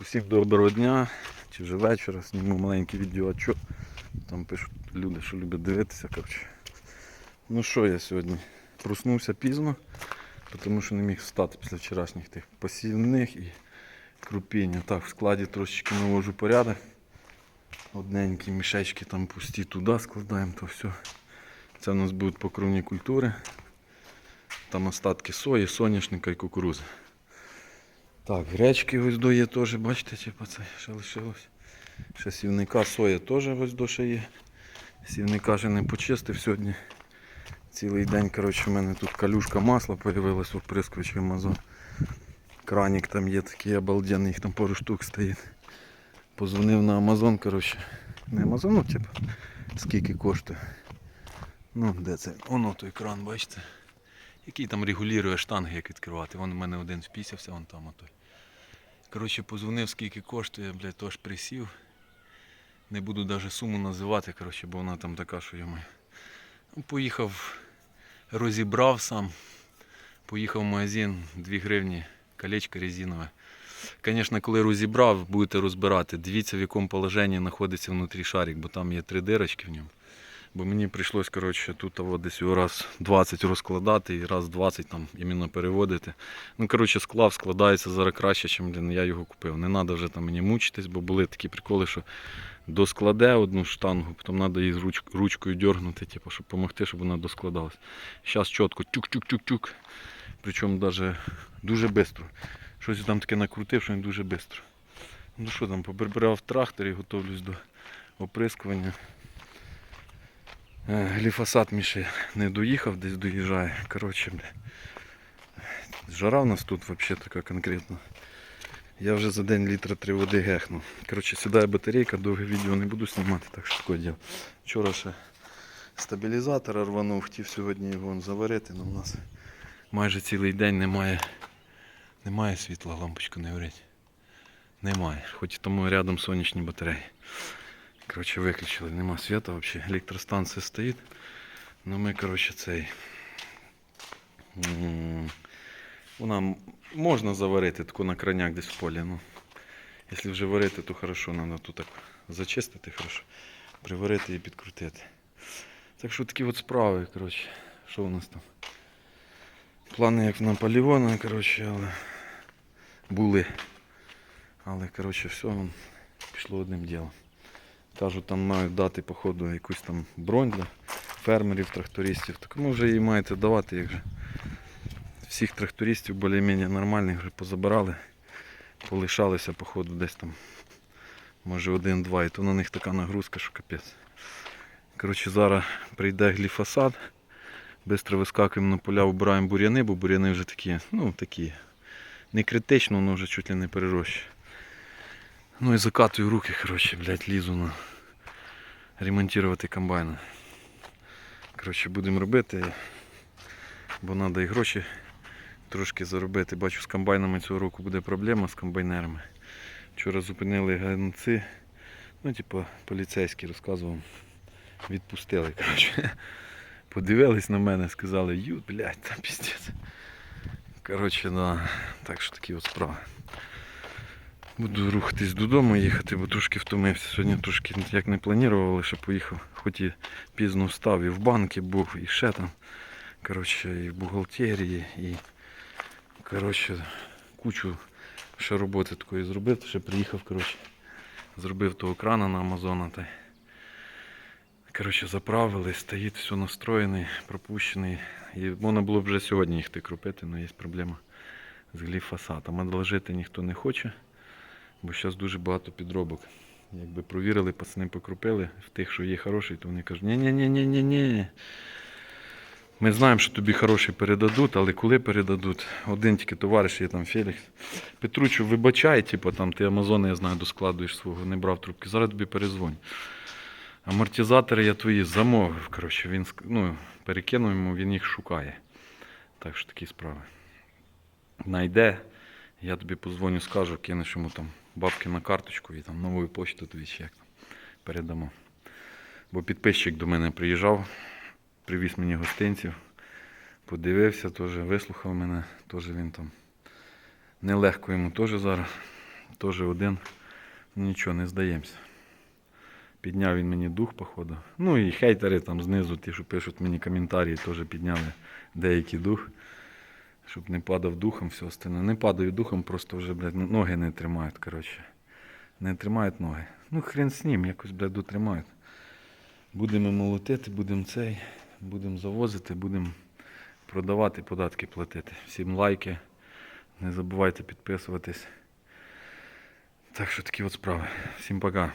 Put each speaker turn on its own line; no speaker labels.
Усім доброго дня, чи вже вечора, зніму маленький відео, там пишуть люди, що люблять дивитися. Коротше. Ну що я сьогодні? Проснувся пізно, тому що не міг встати після вчорашніх тих посівних і крупіння. Так, в складі трошечки навожу порядок. Одненькі мішечки там пусті туди складаємо, то все. Це в нас будуть покровні культури. Там остатки сої, соняшника і кукурузи. Так, гречки ось до є теж, бачите, типу це ще лишилось. Ще сівника соя теж ось до ще є. Сівника ще не почистив сьогодні. Цілий день коротше, в мене тут калюшка масла появилась у прискочі Амазон. Кранік там є такий обалденний, їх там пару штук стоїть. Позвонив на Амазон, коротше. Не Амазон, ну типу, скільки коштує. Ну, де це? Воно той кран, бачите? Який там регулює штанги, як відкривати. Вон у мене один впісявся, вон там отой. Коротше, позвонив, скільки коштує, блядь, тож присів. Не буду навіть суму називати, коротше, бо вона там така, що я маю. Ну, Поїхав, розібрав сам. Поїхав в магазин, 2 гривні, колечко резинове. Звісно, коли розібрав, будете розбирати. Дивіться, в якому положенні знаходиться внутрі шарик, бо там є три дирочки в ньому. Бо мені прийшлось коротше, тут от десь раз 20 розкладати і раз 20 там іменно переводити. Ну, коротше, склав, складається зараз краще, ніж я його купив. Не треба вже там мені мучитись, бо були такі приколи, що доскладе одну штангу, потім треба її руч- ручкою дергнути, типу, щоб допомогти, щоб вона доскладалась. Зараз чітко тюк-тюк-тюк-тюк. Причому навіть дуже швидко. Щось там таке накрутив, що він дуже швидко. Ну що там, побербирав в тракторі, готовлюсь до оприскування. Е, Гліфосат мій ще не доїхав, десь доїжджає. Коротше. Жара в нас тут взагалі така конкретна. Я вже за день літра три води гехнув. Коротше, сідає батарейка, довге відео не буду знімати, так що таке діло. Вчора ще стабілізатор рванув, хотів сьогодні його заварити, але в нас майже цілий день немає, немає світла, лампочка не горить. Немає. Хоч тому рядом сонячні батареї. Коротше, виключили, нема світу взагалі. Електростанція стоїть. Ну ми, коротше, цей. Вона можна заварити таку на краняк десь в полі. Ну, якщо вже варити, то хорошо, треба тут так зачистити хорошо, приварити і підкрутити. Так що такі от справи, коротше. Що у нас там? Плани як на полігона, коротше, але були. Але коротше, все пішло одним ділом. Кажуть, там мають дати, походу, якусь там бронь для фермерів, трактористів. Так кому вже її маєте давати, як же. Всіх трактористів більш-менш нормальних вже позабирали, полишалися, походу, десь там. Може один-два, і то на них така нагрузка, що капець. Коротше, зараз прийде гліфосат. Бистро вискакуємо на поля, вбираємо бур'яни, бо бур'яни вже такі, ну такі, не критично, воно вже чуть ли не перерощує. Ну і закатую руки, коротше, блядь, лізу на ремонтувати комбайни. Коротше, будемо робити, бо треба і гроші трошки заробити. Бачу, з комбайнами цього року буде проблема з комбайнерами. Вчора зупинили ганці, ну, типу, поліцейські розказував, відпустили. коротше. Подивились на мене, сказали, ю, блядь, та піздець. Коротше, да, так що такі от справи. Буду рухатись додому їхати, бо трошки втомився. Сьогодні трошки як не планував, лише поїхав. Хоч і пізно встав, і в банки був, і ще там. Коротше, і в бухгалтерії, і коротше, кучу ще роботи такої зробив. Ще приїхав, коротше, зробив того крана на Амазона. Та коротше, заправили, стоїть, все настроєний, пропущений. І можна було б вже сьогодні їх кропити, але є проблема з гліфосатом. Одложити ніхто не хоче. Бо зараз дуже багато підробок. Якби провірили, пацани покрупили в тих, що є хороший, то вони кажуть, ні-ні-ні-ні-ні. Ми знаємо, що тобі хороший передадуть, але коли передадуть, один тільки товариш є там Фелікс. Петручу, вибачай, типу, там ти Амазони, я знаю, доскладуєш свого, не брав трубки. Зараз тобі перезвоню. Амортизатори я твої замовив. Коротше, він ну, перекинув йому, він їх шукає. Так що такі справи. Найде, я тобі позвоню, скажу, кинеш йому там бабки на карточку і там новою почту тобі ще як передамо. Бо підписчик до мене приїжджав, привіз мені гостинців, подивився, теж вислухав мене, теж він там нелегко йому теж зараз. Теж один. Ну, Нічого, не здаємося. Підняв він мені дух, походу. Ну і хейтери там знизу, ті, що пишуть мені коментарі, теж підняли деякий дух. Щоб не падав духом, все остальне. Не падаю духом, просто вже, блядь, ну, ноги не тримають, коротше. Не тримають ноги. Ну, хрен з ним, якось, блядь, дотримають. Будемо молотити, будемо цей, будемо завозити, будемо продавати, податки платити. Всім лайки. Не забувайте підписуватись. Так що такі от справи. Всім пока.